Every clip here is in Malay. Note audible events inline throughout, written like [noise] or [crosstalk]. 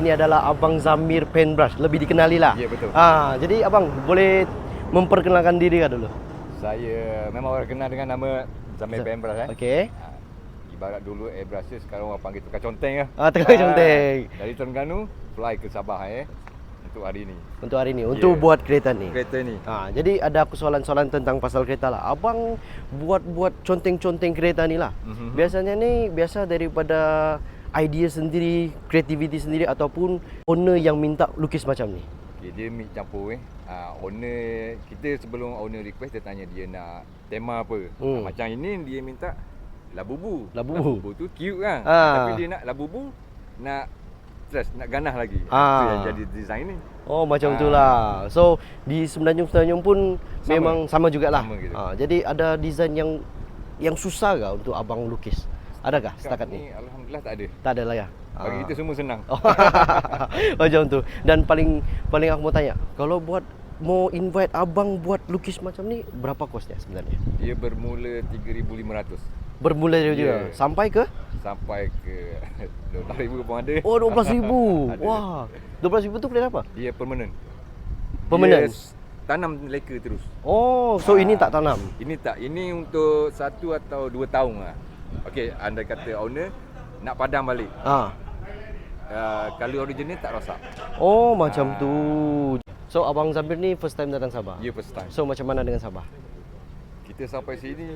Ini adalah Abang Zamir Paintbrush, lebih dikenali lah. Ya, betul. Ah, jadi Abang boleh memperkenalkan diri kan dulu? Saya memang orang kenal dengan nama Zamir Pembras eh. Okey. Ha, ibarat dulu airbrush sekarang orang panggil tukar conteng lah. Ah, tukar conteng. Dari Terengganu fly ke Sabah eh untuk hari ni. Untuk hari ni, untuk Ya. buat kereta ni. Kereta ni. Ha, jadi ada aku soalan-soalan tentang pasal kereta lah. Abang buat-buat conteng-conteng kereta ni lah. Mhm. Biasanya ni biasa daripada idea sendiri, kreativiti sendiri ataupun owner yang minta lukis macam ni. Okay, dia mix campur eh. Ha, owner kita sebelum owner request dia tanya dia nak tema apa. Hmm. Ha, macam ini dia minta labubu. Labubu. Labubu tu cute kan. Ah. Tapi dia nak labubu nak stress, nak ganah lagi. Ah. Itu yang jadi design ni. Oh macam Ah. itulah. So di Semenanjung-Semenanjung pun Sama. memang sama jugalah. Sama gitu. Ha, jadi ada desain yang yang susah ke untuk abang lukis? Adakah setakat Kat ni? Alhamdulillah tak ada. Tak ada lah ya. Bagi Ah. kita semua senang. [laughs] Oh, macam tu. Dan paling paling aku mau tanya, kalau buat mau invite abang buat lukis macam ni berapa kosnya sebenarnya? Dia bermula 3500 Bermula dari juga Ya. sampai ke sampai ke [laughs] 12000 pun ada. Oh 12,000. [laughs] Ada. Wah. 12,000 tu boleh apa? Dia permanent. Permanent? Dia s- tanam leka terus. Oh, so Ah. ini tak tanam. Ini tak, ini untuk satu atau dua tahun lah. Okey, anda kata owner nak padam balik. Ah. Uh, kalau original tak rosak. Oh, macam Ah. tu. So abang Zabir ni first time datang Sabah. Ya first time. So macam mana dengan Sabah? Kita sampai sini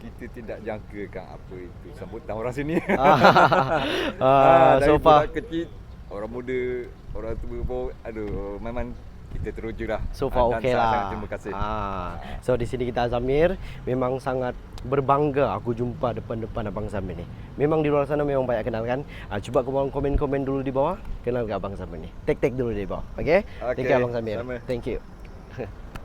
kita tidak jangkakan apa itu sambutan orang sini. [laughs] ah, dari so far kecil, orang muda, orang tua pun aduh memang kita teruju lah. So far okey lah. terima kasih. Ah. So di sini kita Zamir memang sangat berbangga aku jumpa depan-depan abang Zamir ni. Memang di luar sana memang banyak kenal kan. Ah, cuba kau komen komen dulu di bawah kenal ke abang Zamir ni. Tag dulu di bawah. Okey? Thank you abang Zamir. sama. Thank you. [laughs]